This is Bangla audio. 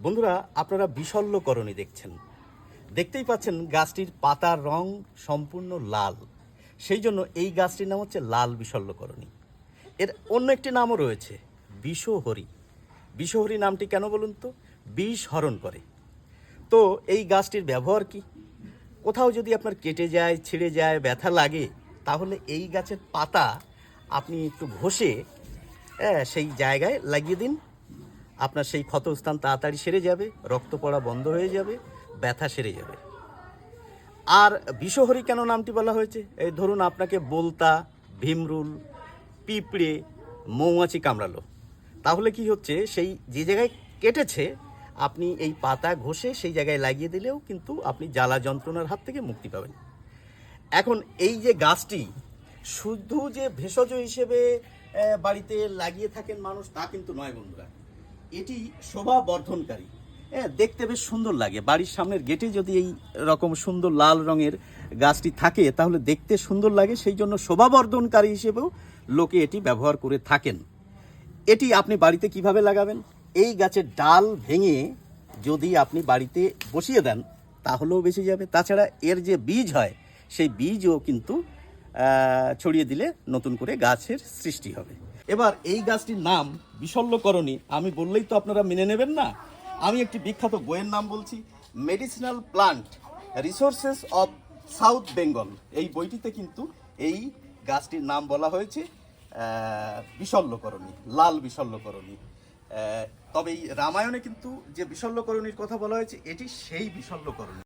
বন্ধুরা আপনারা বিশল্যকরণী দেখছেন। দেখতেই পাচ্ছেন গাছটির পাতার রং সম্পূর্ণ লাল। সেই জন্য এই গাছটির নাম হচ্ছে লাল বিশল্যকরণী এর অন্য একটি নামও রয়েছে বিষহরি। বিষহরি নামটি কেন বলুন তো? বিষ হরণ করে। তো এই গাছটির ব্যবহার কি? কোথাও যদি আপনার কেটে যায় ছিঁড়ে যায় ব্যথা লাগে তাহলে এই গাছের পাতা আপনি একটু ঘষে হ্যাঁ, সেই জায়গায় লাগিয়ে দিন। আপনার সেই ক্ষতস্থান তাড়াতাড়ি সেরে যাবে, রক্ত পড়া বন্ধ হয়ে যাবে, ব্যথা সেরে যাবে। আর বিষহরি কেন নামটি বলা হয়েছে? এই ধরুন আপনাকে বলতা, ভীমরুল, পিঁপড়ে, মৌমাছি কামড়ালো। তাহলে কি হচ্ছে? সেই যে জায়গায় কেটেছে, আপনি এই পাতা ঘষে সেই জায়গায় লাগিয়ে দিলেও কিন্তু আপনি জ্বালা যন্ত্রণার হাত থেকে মুক্তি পাবেন। এখন এই যে গাছটি, শুধু যে ভেষজ হিসেবে বাড়িতে লাগিয়ে থাকেন মানুষ, তা কিন্তু নয় বন্ধুরা। এটি শোভা বর্ধনকারী। হ্যাঁ দেখতে বেশ সুন্দর লাগে। বাড়ির সামনের গেটে যদি এই রকম সুন্দর লাল রঙের গাছটি থাকে, তাহলে দেখতে সুন্দর লাগে। সেই জন্য শোভাবর্ধনকারী হিসেবেও লোকে এটি ব্যবহার করে থাকেন। এটি আপনি বাড়িতে কীভাবে লাগাবেন? এই গাছের ডাল ভেঙে যদি আপনি বাড়িতে বসিয়ে দেন, তাহলেও বেঁচে যাবে। তাছাড়া এর যে বীজ হয়, সেই বীজও কিন্তু ছড়িয়ে দিলে নতুন করে গাছের সৃষ্টি হবে। এবার এই গাছটির নাম বিশল্যকরণী আমি বললেই তো আপনারা মেনে নেবেন না। আমি একটি বিখ্যাত বইয়ের নাম বলছি medicinal plant resources of south Bengal এই বইটিতে কিন্তু এই গাছটির নাম বলা হয়েছে বিশল্যকরণী লাল বিশল্যকরণী তবে এই রামায়ণে কিন্তু যে বিশল্যকরণীর কথা বলা হয়েছে, এটি সেই বিশল্যকরণী